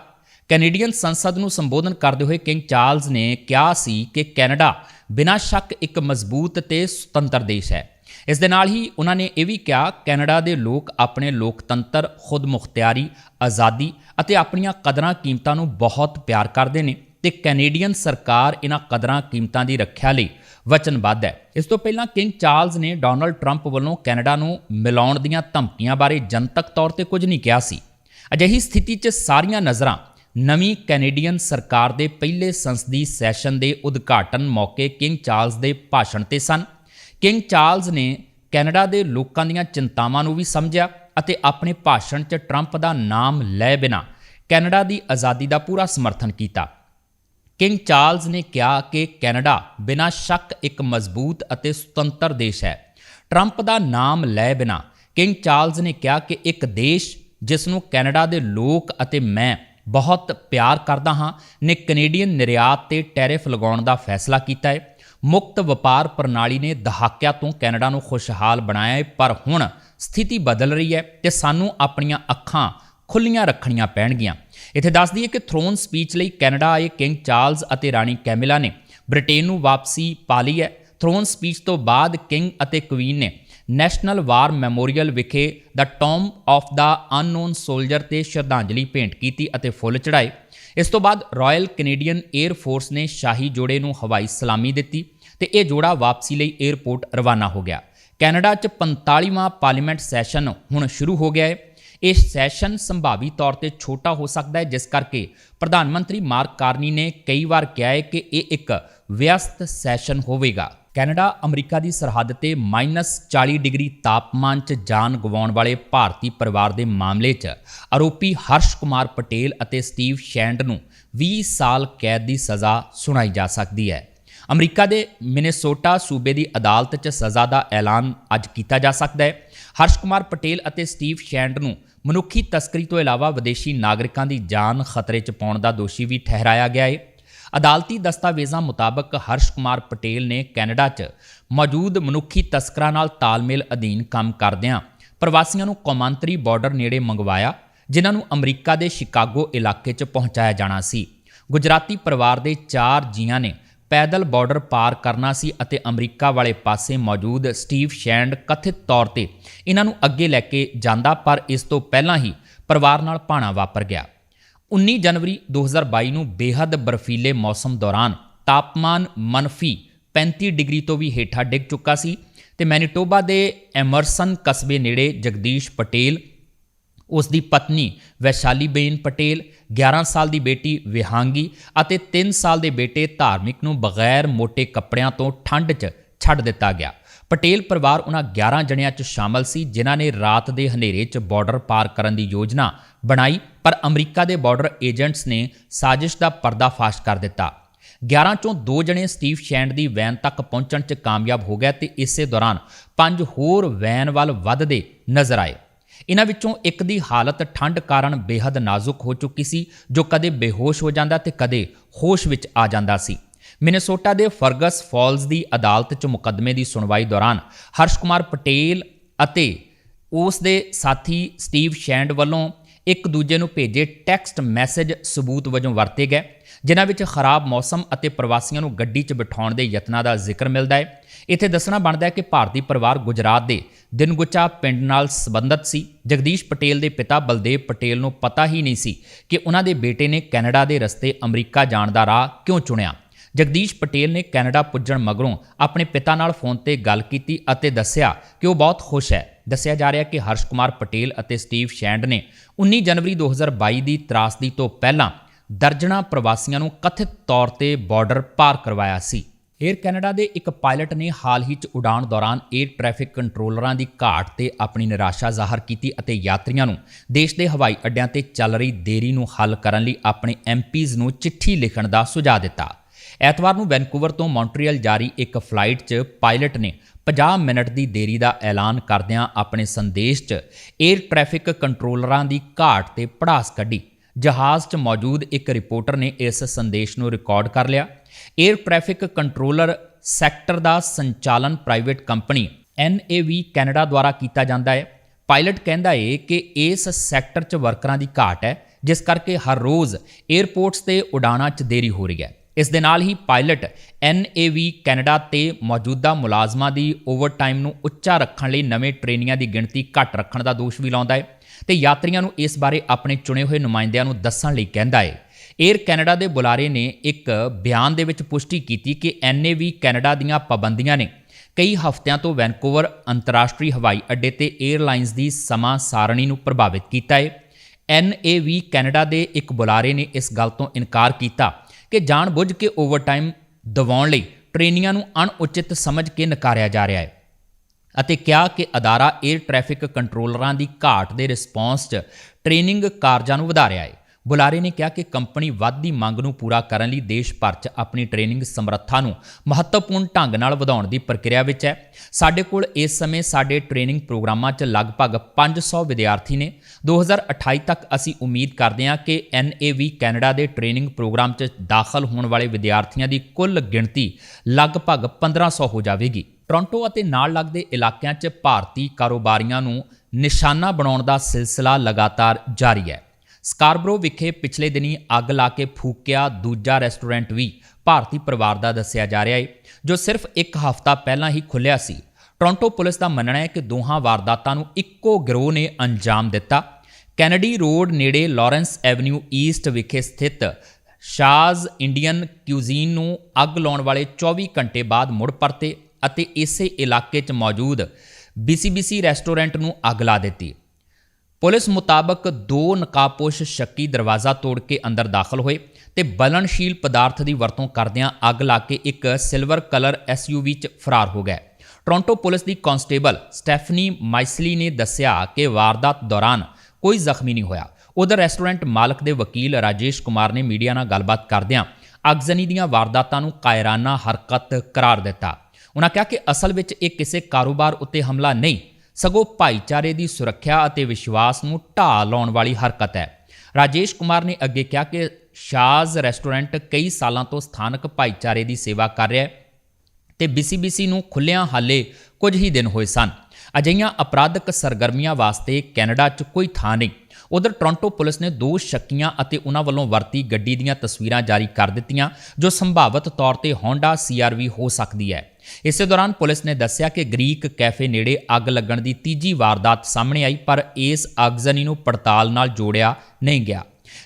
A: ਕੈਨੇਡੀਅਨ ਸੰਸਦ ਨੂੰ ਸੰਬੋਧਨ ਕਰਦੇ ਹੋਏ ਕਿੰਗ ਚਾਰਲਸ ਨੇ ਕਿਹਾ ਸੀ ਕਿ ਕੈਨੇਡਾ ਬਿਨਾਂ ਸ਼ੱਕ ਇੱਕ ਮਜ਼ਬੂਤ ਤੇ ਸੁਤੰਤਰ ਦੇਸ਼ ਹੈ। ਇਸ ਦੇ ਨਾਲ ਹੀ ਉਹਨਾਂ ਨੇ ਇਹ ਵੀ ਕਿਹਾ, ਕੈਨੇਡਾ ਦੇ ਲੋਕ ਆਪਣੇ ਲੋਕਤੰਤਰ ਖੁਦਮੁਖਤਿਆਰੀ ਆਜ਼ਾਦੀ ਅਤੇ ਆਪਣੀਆਂ ਕਦਰਾਂ ਕੀਮਤਾਂ ਨੂੰ ਬਹੁਤ ਪਿਆਰ ਕਰਦੇ ਨੇ ਤੇ ਕੈਨੇਡੀਅਨ ਸਰਕਾਰ ਇਹਨਾਂ ਕਦਰਾਂ ਕੀਮਤਾਂ ਦੀ ਰੱਖਿਆ ਲਈ ਵਚਨਬੱਧ ਹੈ। ਇਸ ਤੋਂ ਪਹਿਲਾਂ ਕਿੰਗ ਚਾਰਲਸ ਨੇ ਡੋਨਲਡ ਟਰੰਪ ਵੱਲੋਂ ਕੈਨੇਡਾ ਨੂੰ ਮਿਲਾਉਣ ਦੀਆਂ ਧਮਕੀਆਂ ਬਾਰੇ ਜਨਤਕ ਤੌਰ ਤੇ ਕੁਝ ਨਹੀਂ ਕਿਹਾ ਸੀ। ਅਜਿਹੀ ਸਥਿਤੀ 'ਚ ਸਾਰੀਆਂ ਨਜ਼ਰਾਂ ਨਵੀਂ ਕੈਨੇਡੀਅਨ ਸਰਕਾਰ ਦੇ ਪਹਿਲੇ ਸੰਸਦੀ ਸੈਸ਼ਨ ਦੇ ਉਦਘਾਟਨ ਮੌਕੇ ਕਿੰਗ ਚਾਰਲਸ ਦੇ ਭਾਸ਼ਣ ਤੇ ਸਨ। ਕਿੰਗ ਚਾਰਲਸ ਨੇ ਕੈਨੇਡਾ ਦੇ ਲੋਕਾਂ ਦੀਆਂ ਚਿੰਤਾਵਾਂ ਨੂੰ ਵੀ ਸਮਝਿਆ ਅਤੇ ਆਪਣੇ ਭਾਸ਼ਣ 'ਚ ਟਰੰਪ ਦਾ ਨਾਮ ਲੈ ਬਿਨਾ ਕੈਨੇਡਾ ਦੀ ਆਜ਼ਾਦੀ ਦਾ ਪੂਰਾ ਸਮਰਥਨ ਕੀਤਾ। ਕਿੰਗ ਚਾਰਲਸ ਨੇ ਕਿਹਾ ਕਿ ਕੈਨੇਡਾ ਬਿਨਾਂ ਸ਼ੱਕ ਇੱਕ ਮਜ਼ਬੂਤ ਅਤੇ ਸੁਤੰਤਰ ਦੇਸ਼ ਹੈ। ਟਰੰਪ ਦਾ ਨਾਮ ਲੈ ਬਿਨਾ ਕਿੰਗ ਚਾਰਲਸ ਨੇ ਕਿਹਾ ਕਿ ਇੱਕ ਦੇਸ਼ ਜਿਸ ਨੂੰ ਕੈਨੇਡਾ ਦੇ ਲੋਕ ਅਤੇ ਮੈਂ ਬਹੁਤ ਪਿਆਰ ਕਰਦਾ ਹਾਂ, ਨੇ ਕੈਨੇਡੀਅਨ ਨਿਰਯਾਤ ਤੇ ਟੈਰਿਫ ਲਗਾਉਣ ਦਾ ਫੈਸਲਾ ਕੀਤਾ ਹੈ। ਮੁਕਤ ਵਪਾਰ ਪ੍ਰਣਾਲੀ ਨੇ ਦਹਾਕਿਆਂ ਤੋਂ ਕੈਨੇਡਾ ਨੂੰ ਖੁਸ਼ਹਾਲ ਬਣਾਇਆ ਹੈ, ਪਰ ਹੁਣ ਸਥਿਤੀ ਬਦਲ ਰਹੀ ਹੈ ਤੇ ਸਾਨੂੰ ਆਪਣੀਆਂ ਅੱਖਾਂ ਖੁੱਲੀਆਂ ਰੱਖਣੀਆਂ ਪੈਣਗੀਆਂ। ਇੱਥੇ ਦੱਸ ਦਈਏ ਕਿ ਥਰੋਨ ਸਪੀਚ ਲਈ ਕੈਨੇਡਾ ਆਏ ਕਿੰਗ ਚਾਰਲਸ ਅਤੇ ਰਾਣੀ ਕੈਮਿਲਾ ਨੇ ਬ੍ਰਿਟੇਨ ਨੂੰ ਵਾਪਸੀ ਪਾ ਲਈ ਹੈ। ਥਰੋਨ ਸਪੀਚ ਤੋਂ ਬਾਅਦ ਕਿੰਗ ਅਤੇ ਕੁਈਨ ਨੇ ਨੈਸ਼ਨਲ ਵਾਰ ਮੈਮੋਰੀਅਲ ਵਿਖੇ the tomb of the unknown soldier ਤੇ ਸ਼ਰਧਾਂਜਲੀ ਭੇਂਟ ਕੀਤੀ ਅਤੇ ਫੁੱਲ ਚੜਾਏ ਇਸ ਤੋਂ ਬਾਅਦ ਰਾਇਲ ਕੈਨੇਡੀਅਨ 에ਅਰ ਫੋਰਸ ਨੇ ਸ਼ਾਹੀ ਜੋੜੇ ਨੂੰ ਹਵਾਈ ਸਲਾਮੀ ਦਿੱਤੀ ਤੇ ਇਹ ਜੋੜਾ ਵਾਪਸੀ ਲਈ 에ਅਰਪੋਰਟ ਰਵਾਨਾ ਹੋ ਗਿਆ। ਕੈਨੇਡਾ 'ਚ 45ਵਾਂ ਪਾਰਲੀਮੈਂਟ ਸੈਸ਼ਨ ਹੁਣ ਸ਼ੁਰੂ ਹੋ ਗਿਆ ਹੈ। ਇਹ ਸੈਸ਼ਨ ਸੰਭਾਵੀ ਤੌਰ ਤੇ ਛੋਟਾ ਹੋ ਸਕਦਾ ਹੈ, ਜਿਸ ਕਰਕੇ ਪ੍ਰਧਾਨ ਮੰਤਰੀ ਮਾਰਕ ਕਾਰਨੀ ਨੇ ਕਈ ਵਾਰ ਕਿਹਾ ਹੈ ਕਿ ਇਹ ਇੱਕ ਵਿਅਸਤ ਸੈਸ਼ਨ ਹੋਵੇਗਾ। ਕੈਨੇਡਾ, ਅਮਰੀਕਾ ਦੀ ਸਰਹੱਦ ਤੇ -40 ਡਿਗਰੀ ਤਾਪਮਾਨ 'ਚ ਜਾਨ ਗਵਾਉਣ ਵਾਲੇ ਭਾਰਤੀ ਪਰਿਵਾਰ ਦੇ ਮਾਮਲੇ 'ਚ ਆਰੋਪੀ ਹਰਸ਼ ਕੁਮਾਰ ਪਟੇਲ ਅਤੇ ਸਟੀਵ ਸ਼ੈਂਡ ਨੂੰ 20 ਸਾਲ ਕੈਦ ਦੀ ਸਜ਼ਾ ਸੁਣਾਈ ਜਾ ਸਕਦੀ ਹੈ। ਅਮਰੀਕਾ ਦੇ ਮਿਨੇਸੋਟਾ ਸੂਬੇ ਦੀ ਅਦਾਲਤ 'ਚ ਸਜ਼ਾ ਦਾ ਐਲਾਨ ਅੱਜ ਕੀਤਾ ਜਾ ਸਕਦਾ ਹੈ। ਹਰਸ਼ ਕੁਮਾਰ ਪਟੇਲ ਅਤੇ ਸਟੀਵ ਸ਼ੈਂਡ ਨੂੰ ਮਨੁੱਖੀ ਤਸਕਰੀ ਤੋਂ ਇਲਾਵਾ ਵਿਦੇਸ਼ੀ ਨਾਗਰਿਕਾਂ ਦੀ ਜਾਨ ਖਤਰੇ 'ਚ ਪਾਉਣ ਦਾ ਦੋਸ਼ੀ ਵੀ ਠਹਿਰਾਇਆ ਗਿਆ ਹੈ ਅਦਾਲਤੀ ਦਸਤਾਵੇਜ਼ਾਂ ਮੁਤਾਬਕ ਹਰਸ਼ ਕੁਮਾਰ ਪਟੇਲ ਨੇ ਕੈਨੇਡਾ 'ਚ ਮੌਜੂਦ ਮਨੁੱਖੀ ਤਸਕਰਾਂ ਨਾਲ ਤਾਲਮੇਲ ਅਧੀਨ ਕੰਮ ਕਰਦਿਆਂ ਪ੍ਰਵਾਸੀਆਂ ਨੂੰ ਕੌਮਾਂਤਰੀ ਬਾਰਡਰ ਨੇੜੇ ਮੰਗਵਾਇਆ, ਜਿਨ੍ਹਾਂ ਨੂੰ ਅਮਰੀਕਾ ਦੇ ਸ਼ਿਕਾਗੋ ਇਲਾਕੇ 'ਚ ਪਹੁੰਚਾਇਆ ਜਾਣਾ ਸੀ। ਗੁਜਰਾਤੀ ਪਰਿਵਾਰ ਦੇ 4 ਜੀਆਂ ਨੇ ਪੈਦਲ ਬਾਰਡਰ ਪਾਰ ਕਰਨਾ ਸੀ ਅਤੇ ਅਮਰੀਕਾ ਵਾਲੇ ਪਾਸੇ ਮੌਜੂਦ ਸਟੀਵ ਸ਼ੈਂਡ ਕਥਿਤ ਤੌਰ ਤੇ ਇਹਨਾਂ ਨੂੰ ਅੱਗੇ ਲੈ ਕੇ ਜਾਂਦਾ, ਪਰ ਇਸ ਤੋਂ ਪਹਿਲਾਂ ਹੀ ਪਰਿਵਾਰ ਨਾਲ ਭਾਣਾ ਵਾਪਰ ਗਿਆ। 19 ਜਨਵਰੀ 2022 ਨੂੰ ਬੇਹੱਦ ਬਰਫੀਲੇ ਮੌਸਮ ਦੌਰਾਨ ਤਾਪਮਾਨ ਮਨਫੀ 35 ਡਿਗਰੀ ਤੋਂ ਵੀ ਹੇਠਾਂ ਡਿੱਗ ਚੁੱਕਾ ਸੀ ਤੇ ਮੈਨੀਟੋਬਾ ਦੇ ਐਮਰਸਨ ਕਸਬੇ ਨੇੜੇ ਜਗਦੀਸ਼ ਪਟੇਲ ਉਸ ਦੀ ਪਤਨੀ ਵੈਸ਼ਾਲੀਬੇਨ ਪਟੇਲ 11 ਸਾਲ ਦੀ ਬੇਟੀ ਵਿਹਾਂਗੀ ਅਤੇ 3 ਸਾਲ ਦੇ ਬੇਟੇ ਧਾਰਮਿਕ ਨੂੰ ਬਗੈਰ ਮੋٹے ਕੱਪੜਿਆਂ ਤੋਂ ਠੰਡ 'ਚ ਛੱਡ ਦਿੱਤਾ ਗਿਆ। ਪਟੇਲ ਪਰਿਵਾਰ ਉਹਨਾਂ 11 ਜਣਿਆਂ 'ਚ ਸ਼ਾਮਲ ਸੀ, ਜਿਨ੍ਹਾਂ ਨੇ ਰਾਤ ਦੇ ਹਨੇਰੇ 'ਚ ਬਾਰਡਰ ਪਾਰ ਕਰਨ ਦੀ ਯੋਜਨਾ ਬਣਾਈ, ਪਰ ਅਮਰੀਕਾ ਦੇ ਬਾਰਡਰ ਏਜੰਟਸ ਨੇ ਸਾਜ਼ਿਸ਼ ਦਾ ਪਰਦਾਫਾਸ਼ ਕਰ ਦਿੱਤਾ। 11 ਚੋਂ ਦੋ ਜਣੇ ਸਟੀਵ ਸ਼ੈਂਡ ਦੀ ਵੈਨ ਤੱਕ ਪਹੁੰਚਣ 'ਚ ਕਾਮਯਾਬ ਹੋ ਗਏ ਤੇ ਇਸੇ ਦੌਰਾਨ ਪੰਜ ਹੋਰ ਵੈਨ ਵੱਲ ਵੱਧਦੇ ਨਜ਼ਰ ਆਏ। ਇਹਨਾਂ ਵਿੱਚੋਂ ਇੱਕ ਦੀ ਹਾਲਤ ਠੰਡ ਕਾਰਨ ਬੇहद ਨਾਜ਼ੁਕ ਹੋ ਚੁੱਕੀ ਸੀ, ਜੋ ਕਦੇ ਬੇਹੋਸ਼ ਹੋ ਜਾਂਦਾ ਤੇ ਕਦੇ ਹੋਸ਼ ਵਿੱਚ ਆ ਜਾਂਦਾ ਸੀ। ਮਿਨੇਸੋਟਾ ਦੇ ਫਰਗਸ ਫਾਲਜ਼ ਦੀ ਅਦਾਲਤ 'ਚ ਮੁਕੱਦਮੇ ਦੀ ਸੁਣਵਾਈ ਦੌਰਾਨ ਹਰਸ਼ ਕੁਮਾਰ ਪਟੇਲ ਅਤੇ ਉਸ ਦੇ ਸਾਥੀ ਸਟੀਵ ਸ਼ੈਂਡ ਵੱਲੋਂ ਇੱਕ ਦੂਜੇ ਨੂੰ ਭੇਜੇ ਟੈਕਸਟ ਮੈਸੇਜ ਸਬੂਤ ਵਜੋਂ ਵਰਤੇ ਗਏ, ਜਿਨ੍ਹਾਂ ਵਿੱਚ ਖਰਾਬ ਮੌਸਮ ਅਤੇ ਪ੍ਰਵਾਸੀਆਂ ਨੂੰ ਗੱਡੀ 'ਚ ਬਿਠਾਉਣ ਦੇ ਯਤਨਾਂ ਦਾ ਜ਼ਿਕਰ ਮਿਲਦਾ ਹੈ। ਇੱਥੇ ਦੱਸਣਾ ਬਣਦਾ ਹੈ ਕਿ ਭਾਰਤੀ ਪਰਿਵਾਰ ਗੁਜਰਾਤ ਦੇ ਦਿਨਗੁਚਾ ਪਿੰਡ ਨਾਲ ਸੰਬੰਧਤ ਸੀ। ਜਗਦੀਸ਼ ਪਟੇਲ ਦੇ ਪਿਤਾ ਬਲਦੇਵ ਪਟੇਲ ਨੂੰ ਪਤਾ ਹੀ ਨਹੀਂ ਸੀ ਕਿ ਉਹਨਾਂ ਦੇ ਬੇਟੇ ਨੇ ਕੈਨੇਡਾ ਦੇ ਰਸਤੇ ਅਮਰੀਕਾ ਜਾਣ ਦਾ ਰਾਹ ਕਿਉਂ ਚੁਣਿਆ। ਜਗਦੀਸ਼ ਪਟੇਲ ਨੇ ਕੈਨੇਡਾ ਪੁੱਜਣ ਮਗਰੋਂ ਆਪਣੇ ਪਿਤਾ ਨਾਲ ਫੋਨ ਤੇ ਗੱਲ ਕੀਤੀ ਅਤੇ ਦੱਸਿਆ ਕਿ ਉਹ ਬਹੁਤ ਖੁਸ਼ ਹੈ। ਦੱਸਿਆ ਜਾ ਰਿਹਾ ਕਿ ਹਰਸ਼ ਕੁਮਾਰ ਪਟੇਲ ਅਤੇ ਸਟੀਵ ਸ਼ੈਂਡ ਨੇ 19 ਜਨਵਰੀ 2022 ਦੀ ਤਰਾਸਦੀ ਤੋਂ ਪਹਿਲਾਂ ਦਰਜਣਾ ਪ੍ਰਵਾਸੀਆਂ ਨੂੰ ਕਥਿਤ ਤੌਰ ਤੇ ਬਾਰਡਰ ਪਾਰ ਕਰਵਾਇਆ ਸੀ। 에ਅਰ ਕੈਨੇਡਾ ਦੇ ਇੱਕ ਪਾਇਲਟ ਨੇ ਹਾਲ ਹੀ 'ਚ ਉਡਾਣ ਦੌਰਾਨ 에ਅਰ ਟ੍ਰੈਫਿਕ ਕੰਟਰੋਲਰਾਂ ਦੀ ਘਾਟ ਤੇ ਆਪਣੀ ਨਿਰਾਸ਼ਾ ਜ਼ਾਹਰ ਕੀਤੀ ਅਤੇ ਯਾਤਰੀਆਂ ਨੂੰ ਦੇਸ਼ ਦੇ ਹਵਾਈ ਅੱਡਿਆਂ ਤੇ ਚੱਲ ਰਹੀ ਦੇਰੀ ਨੂੰ ਹੱਲ ਕਰਨ ਲਈ ਆਪਣੇ ਐਮਪੀਜ਼ ਨੂੰ ਚਿੱਠੀ ਲਿਖਣ ਦਾ ਸੁਝਾਅ ਦਿੱਤਾ। ਐਤਵਾਰ ਨੂੰ ਵੈਨਕੂਵਰ ਤੋਂ ਮੌਂਟਰੀਅਲ ਜਾਰੀ ਇੱਕ ਫਲਾਈਟ 'ਚ ਪਾਇਲਟ ਨੇ 50 ਮਿੰਟ ਦੀ ਦੇਰੀ ਦਾ ਐਲਾਨ ਕਰਦਿਆਂ ਆਪਣੇ ਸੰਦੇਸ਼ 'ਚ 에ਅਰ ਟ੍ਰੈਫਿਕ ਕੰਟਰੋਲਰਾਂ ਦੀ ਘਾਟ ਤੇ ਪੜਾਸ ਕੱਢੀ। ਜਹਾਜ਼ 'ਚ ਮੌਜੂਦ ਇੱਕ ਰਿਪੋਰਟਰ ਨੇ ਇਸ ਸੰਦੇਸ਼ ਨੂੰ ਰਿਕਾਰਡ ਕਰ ਲਿਆ। 에ਅਰ ਟ੍ਰੈਫਿਕ ਕੰਟਰੋਲਰ ਸੈਕਟਰ ਦਾ ਸੰਚਾਲਨ ਪ੍ਰਾਈਵੇਟ ਕੰਪਨੀ NAV ਕੈਨੇਡਾ ਦੁਆਰਾ ਕੀਤਾ ਜਾਂਦਾ ਹੈ। ਪਾਇਲਟ ਕਹਿੰਦਾ ਹੈ ਕਿ ਇਸ ਸੈਕਟਰ 'ਚ ਵਰਕਰਾਂ ਦੀ ਘਾਟ ਹੈ, ਜਿਸ ਕਰਕੇ ਹਰ ਰੋਜ਼ 에ਅਰਪੋਰਟਸ ਤੇ ਉਡਾਣਾਂ 'ਚ ਦੇਰੀ ਹੋ ਰਹੀ ਹੈ। ਇਸ ਦੇ ਨਾਲ ਹੀ ਪਾਇਲਟ NAV ਕੈਨੇਡਾ ਤੇ ਮੌਜੂਦਾ ਮੁਲਾਜ਼ਮਾਂ ਦੀ ਓਵਰਟਾਈਮ ਨੂੰ ਉੱਚਾ ਰੱਖਣ ਲਈ ਨਵੇਂ ਟ੍ਰੇਨੀਆਂ ਦੀ ਗਿਣਤੀ ਘੱਟ ਰੱਖਣ ਦਾ ਦੋਸ਼ ਵੀ ਲਾਉਂਦਾ ਹੈ ਤੇ ਯਾਤਰੀਆਂ ਨੂੰ ਇਸ ਬਾਰੇ ਆਪਣੇ ਚੁਣੇ ਹੋਏ ਨੁਮਾਇੰਦਿਆਂ ਨੂੰ ਦੱਸਣ ਲਈ ਕਹਿੰਦਾ ਹੈ। 에ਅਰ ਕੈਨੇਡਾ ਦੇ ਬੁਲਾਰੇ ਨੇ ਇੱਕ ਬਿਆਨ ਦੇ ਵਿੱਚ ਪੁਸ਼ਟੀ ਕੀਤੀ ਕਿ NAV ਕੈਨੇਡਾ ਦੀਆਂ ਪਾਬੰਦੀਆਂ ਨੇ ਕਈ ਹਫ਼ਤਿਆਂ ਤੋਂ ਵੈਨਕੂਵਰ ਅੰਤਰਰਾਸ਼ਟਰੀ ਹਵਾਈ ਅੱਡੇ ਤੇ 에ਅਰਲਾਈਨਸ ਦੀ ਸਮਾਂ ਸਾਰਣੀ ਨੂੰ ਪ੍ਰਭਾਵਿਤ ਕੀਤਾ ਹੈ। NAV ਕੈਨੇਡਾ ਦੇ ਇੱਕ ਬੁਲਾਰੇ ਨੇ ਇਸ ਗੱਲ ਤੋਂ ਇਨਕਾਰ ਕੀਤਾ ਕਿ ਜਾਣਬੁੱਝ ਕੇ ਓਵਰਟਾਈਮ ਦਿਵਾਉਣ ਲਈ ਟ੍ਰੇਨੀਆਂ ਨੂੰ ਅਣਉਚਿਤ ਸਮਝ ਕੇ ਨਕਾਰਿਆ ਜਾ ਰਿਹਾ ਹੈ ਅਤੇ ਕਿਹਾ ਕਿ ਅਦਾਰਾ 에ਅਰ ਟ੍ਰੈਫਿਕ ਕੰਟਰੋਲਰਾਂ ਦੀ ਘਾਟ ਦੇ ਰਿਸਪੌਂਸ 'ਚ ਟ੍ਰੇਨਿੰਗ ਕਾਰਜਾਂ ਨੂੰ ਵਧਾ ਰਿਹਾ ਹੈ। ਬੁਲਾਰੇ ਨੇ ਕਿਹਾ ਕਿ ਕੰਪਨੀ ਵੱਧਦੀ ਮੰਗ ਨੂੰ ਪੂਰਾ ਕਰਨ ਲਈ ਦੇਸ਼ ਭਰ 'ਚ ਆਪਣੀ ਟ੍ਰੇਨਿੰਗ ਸਮਰੱਥਾ ਨੂੰ ਮਹੱਤਵਪੂਰਨ ਢੰਗ ਨਾਲ ਵਧਾਉਣ ਦੀ ਪ੍ਰਕਿਰਿਆ ਵਿੱਚ ਹੈ। ਸਾਡੇ ਕੋਲ ਇਸ ਸਮੇਂ ਸਾਡੇ ਟ੍ਰੇਨਿੰਗ ਪ੍ਰੋਗਰਾਮਾਂ 'ਚ ਲਗਭਗ 500 ਵਿਦਿਆਰਥੀ ਨੇ। 2028 ਤੱਕ ਅਸੀਂ ਉਮੀਦ ਕਰਦੇ ਹਾਂ ਕਿ NAV ਕੈਨੇਡਾ ਦੇ ਟ੍ਰੇਨਿੰਗ ਪ੍ਰੋਗਰਾਮ 'ਚ ਦਾਖਲ ਹੋਣ ਵਾਲੇ ਵਿਦਿਆਰਥੀਆਂ ਦੀ ਕੁੱਲ ਗਿਣਤੀ ਲਗਭਗ 1500 ਹੋ ਜਾਵੇਗੀ। ਟੋਰਾਂਟੋ ਅਤੇ ਨਾਲ ਲੱਗਦੇ ਇਲਾਕਿਆਂ 'ਚ ਭਾਰਤੀ ਕਾਰੋਬਾਰੀਆਂ ਨੂੰ ਨਿਸ਼ਾਨਾ ਬਣਾਉਣ ਦਾ ਸਿਲਸਿਲਾ ਲਗਾਤਾਰ ਜਾਰੀ ਹੈ। ਸਕਾਰਬਰੋ ਵਿਖੇ ਪਿਛਲੇ ਦਿਨੀ ਅੱਗ ਲਾ ਕੇ ਫੂਕਿਆ ਦੂਜਾ ਰੈਸਟੋਰੈਂਟ ਵੀ ਭਾਰਤੀ ਪਰਿਵਾਰ ਦਾ ਦੱਸਿਆ ਜਾ ਰਿਹਾ ਹੈ ਜੋ ਸਿਰਫ ਇੱਕ ਹਫ਼ਤਾ ਪਹਿਲਾਂ ਹੀ ਖੁੱਲਿਆ ਸੀ। ਟੋਰਾਂਟੋ ਪੁਲਿਸ ਦਾ ਮੰਨਣਾ ਹੈ ਕਿ ਦੋਹਾਂ ਵਾਰਦਾਤਾਂ ਨੂੰ ਇੱਕੋ ਗਿਰੋਹ ਨੇ ਅੰਜਾਮ ਦਿੱਤਾ। ਕੈਨੇਡੀ ਰੋਡ ਨੇੜੇ ਲਾਰੈਂਸ ਐਵਨਿਊ ਈਸਟ ਵਿਖੇ ਸਥਿਤ ਸ਼ਾਜ਼ ਇੰਡੀਅਨ ਕਿਊਜ਼ੀਨ ਨੂੰ ਅੱਗ ਲਾਉਣ ਵਾਲੇ 24 ਘੰਟੇ ਬਾਅਦ ਮੁੜ ਪਰਤੇ ਅਤੇ ਇਸੇ ਇਲਾਕੇ 'ਚ ਮੌਜੂਦ BCBC ਰੈਸਟੋਰੈਂਟ ਨੂੰ ਅੱਗ ਲਾ ਦਿੱਤੀ। ਪੁਲਿਸ ਮੁਤਾਬਕ ਦੋ ਨਕਾਬਪੋਸ਼ ਸ਼ੱਕੀ ਦਰਵਾਜ਼ਾ ਤੋੜ ਕੇ ਅੰਦਰ ਦਾਖਲ ਹੋਏ ਤੇ ਬਲਨਸ਼ੀਲ ਪਦਾਰਥ ਦੀ ਵਰਤੋਂ ਕਰਦਿਆਂ ਅੱਗ ਲਾ ਕੇ ਇੱਕ ਸਿਲਵਰ ਕਲਰ ਐਸਯੂਵੀ 'ਚ ਫਰਾਰ ਹੋ ਗਏ। ਟੋਰਾਂਟੋ ਪੁਲਿਸ ਦੀ ਕਾਂਸਟੇਬਲ ਸਟੈਫਨੀ ਮਾਈਸਲੀ ਨੇ ਦੱਸਿਆ ਕਿ ਵਾਰਦਾਤ ਦੌਰਾਨ ਕੋਈ ਜ਼ਖਮੀ ਨਹੀਂ ਹੋਇਆ। ਉਧਰ ਰੈਸਟੋਰੈਂਟ ਮਾਲਕ ਦੇ ਵਕੀਲ ਰਾਜੇਸ਼ ਕੁਮਾਰ ਨੇ ਮੀਡੀਆ ਨਾਲ ਗੱਲਬਾਤ ਕਰਦਿਆਂ ਅਗਜ਼ਨੀ ਦੀਆਂ ਵਾਰਦਾਤਾਂ ਨੂੰ ਕਾਇਰਾਨਾ ਹਰਕਤ ਕਰਾਰ ਦਿੱਤਾ। ਉਹਨਾਂ ਕਿਹਾ ਕਿ ਅਸਲ ਵਿੱਚ ਇਹ ਕਿਸੇ ਕਾਰੋਬਾਰ ਉੱਤੇ ਹਮਲਾ ਨਹੀਂ ਸਗੋਂ ਭਾਈਚਾਰੇ ਦੀ ਸੁਰੱਖਿਆ ਅਤੇ ਵਿਸ਼ਵਾਸ ਨੂੰ ਢਾਹ ਲਾਉਣ ਵਾਲੀ ਹਰਕਤ ਹੈ। ਰਾਜੇਸ਼ ਕੁਮਾਰ ਨੇ ਅੱਗੇ ਕਿਹਾ ਕਿ ਸ਼ਾਜ਼ ਰੈਸਟੋਰੈਂਟ ਕਈ ਸਾਲਾਂ ਤੋਂ ਸਥਾਨਕ ਭਾਈਚਾਰੇ ਦੀ ਸੇਵਾ ਕਰ ਰਿਹਾ ਹੈ ਤੇ BCBC ਨੂੰ ਖੁੱਲਿਆਂ ਹਾਲੇ ਕੁਝ ਹੀ ਦਿਨ ਹੋਏ ਸਨ। ਅਜਿਹੀਆਂ ਅਪਰਾਧਕ ਸਰਗਰਮੀਆਂ ਵਾਸਤੇ ਕੈਨੇਡਾ 'ਚ ਕੋਈ ਥਾਂ ਨਹੀਂ। ਉਧਰ ਟੋਰਾਂਟੋ ਪੁਲਿਸ ਨੇ ਦੋ ਸ਼ੱਕੀਆਂ ਅਤੇ ਉਹਨਾਂ ਵੱਲੋਂ ਵਰਤੀ ਗੱਡੀ ਦੀਆਂ ਤਸਵੀਰਾਂ ਜਾਰੀ ਕਰ ਦਿੱਤੀਆਂ, ਜੋ ਸੰਭਾਵਤ ਤੌਰ ਤੇ Honda CRV ਹੋ ਸਕਦੀ ਹੈ। ਇਸੇ ਦੌਰਾਨ ਪੁਲਿਸ ਨੇ ਦੱਸਿਆ ਕਿ ਗ੍ਰੀਕ ਕੈਫੇ ਨੇੜੇ ਅੱਗ ਲੱਗਣ ਦੀ ਤੀਜੀ ਵਾਰਦਾਤ ਸਾਹਮਣੇ ਆਈ, ਪਰ ਇਸ ਅਗਜ਼ਨੀ ਨੂੰ ਪੜਤਾਲ ਨਾਲ ਜੋੜਿਆ ਨਹੀਂ ਗਿਆ।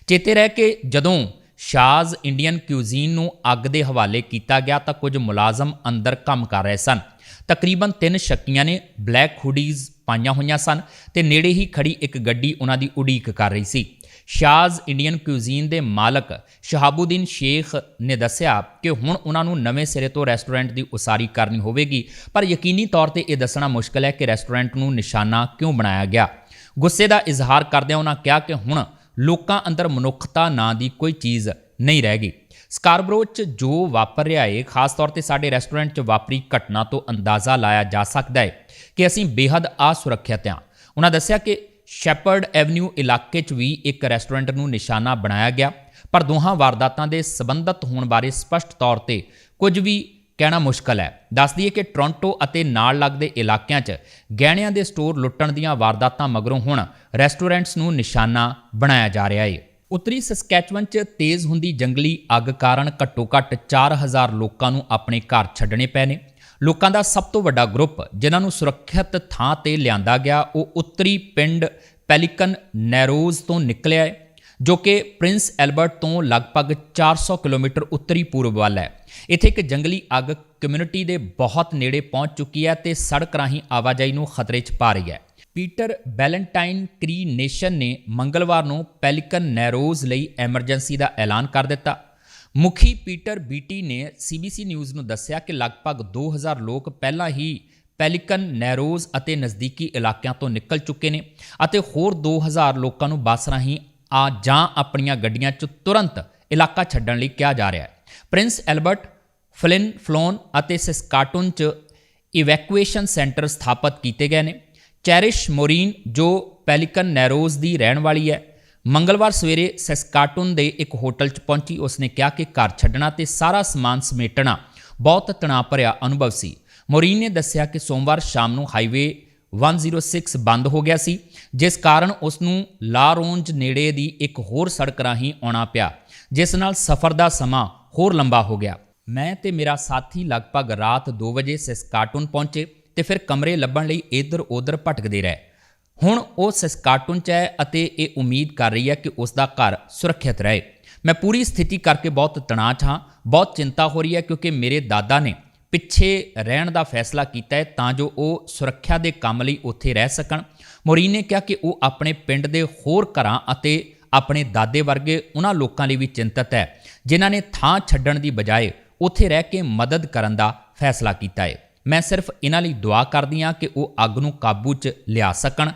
A: ਚੇਤੇ ਰਹਿ ਕਿ ਜਦੋਂ ਸ਼ਾਜ਼ ਇੰਡੀਅਨ ਕਿਊਜ਼ੀਨ ਨੂੰ ਅੱਗ ਦੇ ਹਵਾਲੇ ਕੀਤਾ ਗਿਆ ਤਾਂ ਕੁਝ ਮੁਲਾਜ਼ਮ ਅੰਦਰ ਕੰਮ ਕਰ ਰਹੇ ਸਨ। ਤਕਰੀਬਨ 3 ਸ਼ੱਕੀਆਂ ਨੇ ਬਲੈਕ ਹੁਡੀਜ਼ ਪਾਈਆਂ ਹੋਈਆਂ ਸਨ ਤੇ ਨੇੜੇ ਹੀ ਖੜੀ ਇੱਕ ਗੱਡੀ ਉਹਨਾਂ ਦੀ ਉਡੀਕ ਕਰ ਰਹੀ ਸੀ। ਸ਼ਾਜ਼ ਇੰਡੀਅਨ ਕਿਊਜ਼ੀਨ ਦੇ ਮਾਲਕ ਸ਼ਹਾਬੂਦੀਨ ਸ਼ੇਖ ਨੇ ਦੱਸਿਆ ਕਿ ਹੁਣ ਉਹਨਾਂ ਨੂੰ ਨਵੇਂ ਸਿਰੇ ਤੋਂ ਰੈਸਟੋਰੈਂਟ ਦੀ ਉਸਾਰੀ ਕਰਨੀ ਹੋਵੇਗੀ। ਪਰ ਯਕੀਨੀ ਤੌਰ ਤੇ ਇਹ ਦੱਸਣਾ ਮੁਸ਼ਕਲ ਹੈ ਕਿ ਰੈਸਟੋਰੈਂਟ ਨੂੰ ਨਿਸ਼ਾਨਾ ਕਿਉਂ ਬਣਾਇਆ ਗਿਆ? ਗੁੱਸੇ ਦਾ ਇਜ਼ਹਾਰ ਕਰਦਿਆਂ ਉਹਨਾਂ ਕਿਹਾ ਕਿ ਹੁਣ ਲੋਕਾਂ ਅੰਦਰ ਮਨੁੱਖਤਾ ਨਾਂ ਦੀ ਕੋਈ ਚੀਜ਼ ਨਹੀਂ ਰਹਿ ਗਈ। ਸਕਾਰਬਰੋ 'ਚ ਜੋ ਵਾਪਰ ਰਿਹਾ ਹੈ ਖਾਸ ਤੌਰ ਤੇ ਸਾਡੇ ਰੈਸਟੋਰੈਂਟ 'ਚ ਵਾਪਰੀ ਘਟਨਾ ਤੋਂ ਅੰਦਾਜ਼ਾ ਲਾਇਆ ਜਾ ਸਕਦਾ ਹੈ ਕਿ ਅਸੀਂ ਬੇहद ਅਸੁਰੱਖਿਅਤ ਹਾਂ ਉਹਨਾਂ ਦੱਸਿਆ ਕਿ ਸ਼ੈਪਰਡ ਐਵਨਿਊ ਇਲਾਕੇ 'ਚ ਵੀ ਇੱਕ ਰੈਸਟੋਰੈਂਟ ਨੂੰ ਨਿਸ਼ਾਨਾ ਬਣਾਇਆ ਗਿਆ, ਪਰ ਦੋਹਾਂ ਵਾਰਦਾਤਾਂ ਦੇ ਸਬੰਧਤ ਹੋਣ ਬਾਰੇ ਸਪਸ਼ਟ ਤੌਰ ਤੇ ਕੁਝ ਵੀ ਕਹਿਣਾ ਮੁਸ਼ਕਲ ਹੈ। ਦੱਸ ਦਈਏ ਕਿ ਟੋਰਾਂਟੋ ਅਤੇ ਨਾਲ ਲੱਗਦੇ ਇਲਾਕਿਆਂ 'ਚ ਗਹਿਣਿਆਂ ਦੇ ਸਟੋਰ ਲੁੱਟਣ ਦੀਆਂ ਵਾਰਦਾਤਾਂ ਮਗਰੋਂ ਹੁਣ ਰੈਸਟੋਰੈਂਟਸ ਨੂੰ ਨਿਸ਼ਾਨਾ ਬਣਾਇਆ ਜਾ ਰਿਹਾ ਹੈ ਉੱਤਰੀ ਸਸਕੈਚਵਨ 'ਚ ਤੇਜ਼ ਹੁੰਦੀ ਜੰਗਲੀ ਅੱਗ ਕਾਰਨ ਘੱਟੋ-ਘੱਟ 4000 ਲੋਕਾਂ ਨੂੰ ਆਪਣੇ ਘਰ ਛੱਡਣੇ ਪਏ ਨੇ। ਲੋਕਾਂ ਦਾ ਸਭ ਤੋਂ ਵੱਡਾ ਗਰੁੱਪ, ਜਿਨ੍ਹਾਂ ਨੂੰ ਸੁਰੱਖਿਅਤ ਥਾਂ ਤੇ ਲਿਆਂਦਾ ਗਿਆ, ਉਹ ਉੱਤਰੀ ਪਿੰਡ ਪੈਲਿਕਨ ਨੈਰੋਜ਼ ਤੋਂ ਨਿਕਲਿਆ ਹੈ, ਜੋ ਕਿ ਪ੍ਰਿੰਸ ਐਲਬਰਟ ਤੋਂ ਲਗਭਗ 400 ਕਿਲੋਮੀਟਰ ਉੱਤਰੀ ਪੂਰਬ ਵੱਲ ਹੈ। ਇੱਥੇ ਇੱਕ ਜੰਗਲੀ ਅੱਗ ਕਮਿਊਨਿਟੀ ਦੇ ਬਹੁਤ ਨੇੜੇ ਪਹੁੰਚ ਚੁੱਕੀ ਹੈ ਤੇ ਸੜਕ ਰਾਹੀਂ ਆਵਾਜਾਈ ਨੂੰ ਖਤਰੇ 'ਚ ਪਾ ਰਹੀ ਹੈ। ਪੀਟਰ ਬੈਲੈਂਟਾਈਨ ਕ੍ਰੀ ਨੇਸ਼ਨ ਨੇ ਮੰਗਲਵਾਰ ਨੂੰ ਪੈਲਿਕਨ ਨੈਰੋਜ਼ ਲਈ ਐਮਰਜੈਂਸੀ ਦਾ ਐਲਾਨ ਕਰ ਦਿੱਤਾ। ਮੁਖੀ ਪੀਟਰ ਬੀਟੀ ਨੇ ਸੀਬੀਸੀ ਨਿਊਜ਼ ਨੂੰ ਦੱਸਿਆ ਕਿ ਲਗਭਗ 2000 ਲੋਕ ਪਹਿਲਾਂ ਹੀ ਪੈਲਿਕਨ, ਨੈਰੋਜ਼ ਅਤੇ ਨਜ਼ਦੀਕੀ ਇਲਾਕਿਆਂ ਤੋਂ ਨਿਕਲ ਚੁੱਕੇ ਨੇ ਅਤੇ ਹੋਰ 2000 ਲੋਕਾਂ ਨੂੰ ਬੱਸ ਰਾਹੀਂ ਆ ਜਾਂ ਆਪਣੀਆਂ ਗੱਡੀਆਂ 'ਚ ਤੁਰੰਤ ਇਲਾਕਾ ਛੱਡਣ ਲਈ ਕਿਹਾ ਜਾ ਰਿਹਾ ਹੈ। ਪ੍ਰਿੰਸ ਐਲਬਰਟ ਫਲਿਨ ਫਲੋਨ ਅਤੇ ਸਿਸਕਾਟੂਨ 'ਚ ਇਵੈਕੂਏਸ਼ਨ ਸੈਂਟਰ ਸਥਾਪਿਤ ਕੀਤੇ ਗਏ ਨੇ। ਚੈਰਿਸ਼ ਮੋਰੀਨ, ਜੋ ਪੈਲਿਕਨ, ਨੈਰੋਜ਼ ਦੀ ਰਹਿਣ ਵਾਲੀ ਹੈ ਮੰਗਲਵਾਰ ਸਵੇਰੇ ਸੈਸਕਾਟੂਨ ਦੇ ਇੱਕ ਹੋਟਲ 'ਚ ਪਹੁੰਚੀ, ਉਸਨੇ ਕਿਹਾ ਕਿ ਘਰ ਛੱਡਣਾ ਤੇ ਸਾਰਾ ਸਮਾਨ ਸਮੇਟਣਾ ਬਹੁਤ ਤਣਾਅ ਭਰਿਆ ਅਨੁਭਵ ਸੀ। ਮੋਰੀਨ ਨੇ ਦੱਸਿਆ ਕਿ ਸੋਮਵਾਰ ਸ਼ਾਮ ਨੂੰ ਹਾਈਵੇ 106 ਬੰਦ ਹੋ ਗਿਆ ਸੀ, ਜਿਸ ਕਾਰਨ ਉਸ ਨੂੰ ਲਾਰੋਂਜ ਨੇੜੇ ਦੀ ਇੱਕ ਹੋਰ ਸੜਕ ਰਾਹੀਂ ਆਉਣਾ ਪਿਆ, ਜਿਸ ਨਾਲ ਸਫ਼ਰ ਦਾ ਸਮਾਂ ਹੋਰ ਲੰਬਾ ਹੋ ਗਿਆ। ਮੈਂ ਤੇ ਮੇਰਾ ਸਾਥੀ ਲਗਭਗ ਰਾਤ 2 ਵਜੇ ਸੈਸਕਾਟੂਨ ਪਹੁੰਚੇ ਤੇ ਫਿਰ ਕਮਰੇ ਲੱਭਣ ਲਈ ਇੱਧਰ-ਉੱਧਰ ਭਟਕਦੇ ਰਹੇ। ਹੁਣ ਉਹ ਸੈਸਕਾਟੂਨ 'ਚ ਹੈ ਅਤੇ ਇਹ ਉਮੀਦ ਕਰ ਰਹੀ ਹੈ ਕਿ ਉਸ ਦਾ ਘਰ ਸੁਰੱਖਿਅਤ ਰਹੇ। ਮੈਂ ਪੂਰੀ ਸਥਿਤੀ ਕਰਕੇ ਬਹੁਤ ਤਣਾਅ 'ਚ ਹਾਂ, ਬਹੁਤ ਚਿੰਤਾ ਹੋ ਰਹੀ ਹੈ ਕਿਉਂਕਿ ਮੇਰੇ ਦਾਦਾ ਨੇ ਪਿੱਛੇ ਰਹਿਣ ਦਾ ਫੈਸਲਾ ਕੀਤਾ ਹੈ ਤਾਂ ਜੋ ਉਹ ਸੁਰੱਖਿਆ ਦੇ ਕੰਮ ਲਈ ਉੱਥੇ ਰਹਿ ਸਕਣ। ਮੋਰੀਨ ਨੇ ਕਿਹਾ ਕਿ ਉਹ ਆਪਣੇ ਪਿੰਡ ਦੇ ਹੋਰ ਘਰਾਂ ਅਤੇ ਆਪਣੇ ਦਾਦੇ ਵਰਗੇ ਉਹਨਾਂ ਲੋਕਾਂ ਲਈ ਵੀ ਚਿੰਤਤ ਹੈ, ਜਿਨ੍ਹਾਂ ਨੇ ਥਾਂ ਛੱਡਣ ਦੀ ਬਜਾਏ ਉੱਥੇ ਰਹਿ ਕੇ ਮਦਦ ਕਰਨ ਦਾ ਫੈਸਲਾ ਕੀਤਾ ਹੈ। ਮੈਂ ਸਿਰਫ ਇਹਨਾਂ ਲਈ ਦੁਆ ਕਰਦੀ ਹਾਂ ਕਿ ਉਹ ਅੱਗ ਨੂੰ ਕਾਬੂ 'ਚ ਲਿਆ ਸਕਣ,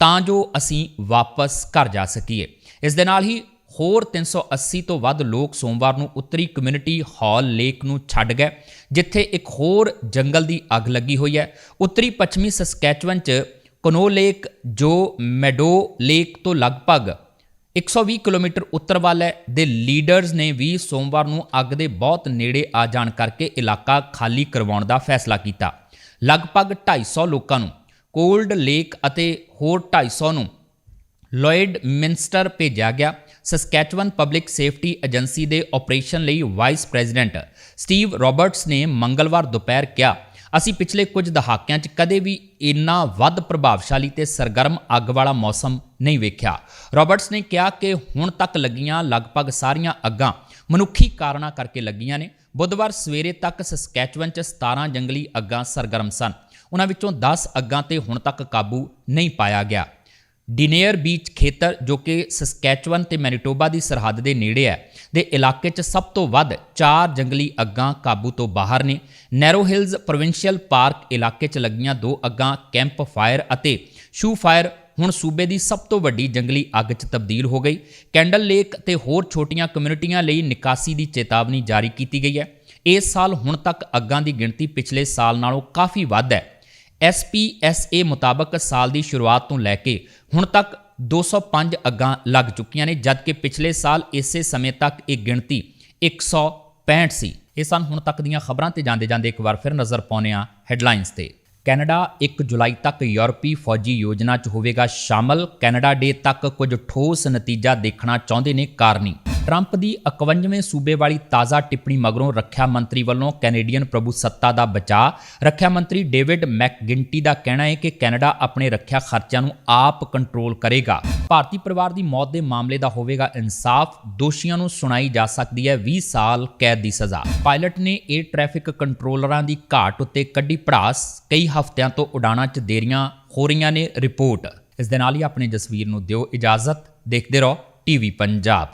A: ਤਾਂ ਜੋ ਅਸੀਂ ਵਾਪਸ ਘਰ ਜਾ ਸਕੀਏ। ਇਸ ਦੇ ਨਾਲ ਹੀ ਹੋਰ 380 ਤੋਂ ਵੱਧ ਲੋਕ ਸੋਮਵਾਰ ਨੂੰ ਉੱਤਰੀ ਕਮਿਊਨਿਟੀ ਹਾਲ ਲੇਕ ਨੂੰ ਛੱਡ ਗਏ, ਜਿੱਥੇ ਇੱਕ ਹੋਰ ਜੰਗਲ ਦੀ ਅੱਗ ਲੱਗੀ ਹੋਈ ਹੈ। ਉੱਤਰੀ ਪੱਛਮੀ ਸਸਕੈਚੁਅਨ 'ਚ ਕਨੋ ਲੇਕ ਜੋ ਮੈਡੋ ਲੇਕ ਤੋਂ ਲਗਭਗ 120 ਕਿਲੋਮੀਟਰ ਉੱਤਰ ਵੱਲ ਦੇ ਲੀਡਰਸ ਨੇ ਵੀ ਸੋਮਵਾਰ ਨੂੰ ਅੱਗ ਦੇ ਬਹੁਤ ਨੇੜੇ ਆ ਜਾਣ ਕਰਕੇ ਇਲਾਕਾ ਖਾਲੀ ਕਰਵਾਉਣ ਦਾ ਫੈਸਲਾ ਕੀਤਾ। ਲਗਭਗ 250 ਲੋਕਾਂ ਨੂੰ, ਕੋਲਡ ਲੇਕ ਅਤੇ ਹੋਰ 250 ਨੂੰ ਲੋਇਡ ਮਿੰਸਟਰ ਭੇਜਿਆ ਗਿਆ। ਸਸਕੈਚਵਨ ਪਬਲਿਕ ਸੇਫਟੀ ਏਜੰਸੀ ਦੇ ਆਪਰੇਸ਼ਨ ਲਈ ਵਾਈਸ ਪ੍ਰੈਜ਼ੀਡੈਂਟ ਸਟੀਵ ਰਾਬਰਟਸ ਨੇ ਮੰਗਲਵਾਰ ਦੁਪਹਿਰ ਕਿਹਾ ਅਸੀਂ ਪਿਛਲੇ ਕੁਝ ਦਹਾਕਿਆਂ 'ਚ ਕਦੇ ਵੀ ਇੰਨਾ ਵੱਧ ਪ੍ਰਭਾਵਸ਼ਾਲੀ ਤੇ ਸਰਗਰਮ ਅੱਗ ਵਾਲਾ ਮੌਸਮ ਨਹੀਂ ਵੇਖਿਆ। ਰਾਬਰਟਸ ਨੇ ਕਿਹਾ ਕਿ ਹੁਣ ਤੱਕ ਲੱਗੀਆਂ ਲਗਭਗ ਸਾਰੀਆਂ ਅੱਗਾਂ ਮਨੁੱਖੀ ਕਾਰਨਾਂ ਕਰਕੇ ਲੱਗੀਆਂ ਨੇ। ਬੁੱਧਵਾਰ ਸਵੇਰੇ ਤੱਕ ਸਸਕੈਚੁਅਨ 'ਚ 17 ਜੰਗਲੀ ਅੱਗਾਂ ਸਰਗਰਮ ਸਨ। ਉਹਨਾਂ ਵਿੱਚੋਂ 10 ਅੱਗਾਂ ਤੇ ਹੁਣ ਤੱਕ ਕਾਬੂ ਨਹੀਂ ਪਾਇਆ ਗਿਆ। ਡਿਨੇਅਰ ਬੀਚ ਖੇਤਰ ਜੋ ਕਿ ਸਸਕੈਚਵਨ ਤੇ ਮੈਨੀਟੋਬਾ ਦੀ ਸਰਹੱਦ ਦੇ ਨੇੜੇ ਹੈ, ਦੇ ਇਲਾਕੇ 'ਚ ਸਭ ਤੋਂ ਵੱਧ ਚਾਰ ਜੰਗਲੀ ਅੱਗਾਂ ਕਾਬੂ ਤੋਂ ਬਾਹਰ ਨੇ। ਨੈਰੋ ਹਿਲਜ਼ ਪ੍ਰੋਵਿੰਸ਼ੀਅਲ ਪਾਰਕ ਇਲਾਕੇ 'ਚ ਲੱਗੀਆਂ ਦੋ ਅੱਗਾਂ ਕੈਂਪ ਫਾਇਰ ਅਤੇ ਸ਼ੂ ਫਾਇਰ ਹੁਣ ਸੂਬੇ ਦੀ ਸਭ ਤੋਂ ਵੱਡੀ ਜੰਗਲੀ ਅੱਗ 'ਚ ਤਬਦੀਲ ਹੋ ਗਈ। ਕੈਂਡਲ ਲੇਕ ਤੇ ਹੋਰ ਛੋਟੀਆਂ ਕਮਿਊਨਿਟੀਆਂ ਲਈ ਨਿਕਾਸੀ ਦੀ ਚੇਤਾਵਨੀ ਜਾਰੀ ਕੀਤੀ ਗਈ ਹੈ। ਇਸ ਸਾਲ ਹੁਣ ਤੱਕ ਅੱਗਾਂ ਦੀ ਗਿਣਤੀ ਪਿਛਲੇ ਸਾਲ ਨਾਲੋਂ ਕਾਫੀ ਵੱਧ ਹੈ। ਐਸਪੀਐਸਏ ਮੁਤਾਬਕ ਸਾਲ ਦੀ ਸ਼ੁਰੂਆਤ ਤੋਂ ਲੈ ਕੇ ਹੁਣ ਤੱਕ 205 ਅੱਗਾਂ ਲੱਗ ਚੁੱਕੀਆਂ ਨੇ, ਜਦਕਿ ਪਿਛਲੇ ਸਾਲ ਇਸੇ ਸਮੇਂ ਤੱਕ ਇਹ ਗਿਣਤੀ 165 ਸੀ ਇਹ ਸਨ ਹੁਣ ਤੱਕ ਦੀਆਂ ਖਬਰਾਂ ਤੇ ਜਾਂਦੇ ਜਾਂਦੇ ਇੱਕ ਵਾਰ ਫਿਰ ਨਜ਼ਰ ਪਾਉਂਦੇ ਹਾਂ ਹੈਡਲਾਈਨਸ ਤੇ। ਕੈਨੇਡਾ 1 ਜੁਲਾਈ ਤੱਕ ਯੂਰਪੀ ਫੌਜੀ ਯੋਜਨਾ 'ਚ ਹੋਵੇਗਾ ਸ਼ਾਮਲ। ਕੈਨੇਡਾ ਡੇ ਤੱਕ ਕੁਝ ਠੋਸ ਨਤੀਜਾ ਦੇਖਣਾ ਚਾਹੁੰਦੇ ਨੇ ਕਾਰਨੀ। ਟਰੰਪ ਦੀ 51ਵੇਂ ਸੂਬੇ ਵਾਲੀ ਤਾਜ਼ਾ ਟਿੱਪਣੀ ਮਗਰੋਂ ਰੱਖਿਆ ਮੰਤਰੀ ਵੱਲੋਂ ਕੈਨੇਡੀਅਨ ਪ੍ਰਭੂ ਸੱਤਾ ਦਾ ਬਚਾਅ। ਰੱਖਿਆ ਮੰਤਰੀ ਡੇਵਿਡ ਮੈਕਗਿੰਟੀ ਦਾ ਕਹਿਣਾ ਹੈ ਕਿ ਕੈਨੇਡਾ ਆਪਣੇ ਰੱਖਿਆ ਖਰਚਿਆਂ ਨੂੰ ਆਪ ਕੰਟਰੋਲ ਕਰੇਗਾ। ਭਾਰਤੀ ਪਰਿਵਾਰ ਦੀ ਮੌਤ ਦੇ ਮਾਮਲੇ ਦਾ ਹੋਵੇਗਾ ਇਨਸਾਫ। ਦੋਸ਼ੀਆਂ ਨੂੰ ਸੁਣਾਈ ਜਾ ਸਕਦੀ ਹੈ 20 ਸਾਲ ਕੈਦ ਦੀ ਸਜ਼ਾ। ਪਾਇਲਟ ਨੇ 에ਅਰ ਟ੍ਰੈਫਿਕ ਕੰਟਰੋਲਰਾਂ ਦੀ ਘਾਟ ਉੱਤੇ ਕੱਢੀ ਭੜਾਸ। ਕਈ ਹਫ਼ਤਿਆਂ ਤੋਂ ਉਡਾਣਾਂ 'ਚ ਦੇਰੀਆਂ ਹੋ ਰਹੀਆਂ ਨੇ, ਰਿਪੋਰਟ। ਇਸ ਦੇ ਨਾਲ ਹੀ ਆਪਣੇ ਜਸਵੀਰ ਨੂੰ ਦਿਓ ਇਜਾਜ਼ਤ। ਦੇਖਦੇ ਰਹੋ, ਟੀਵੀ ਪੰਜਾਬ।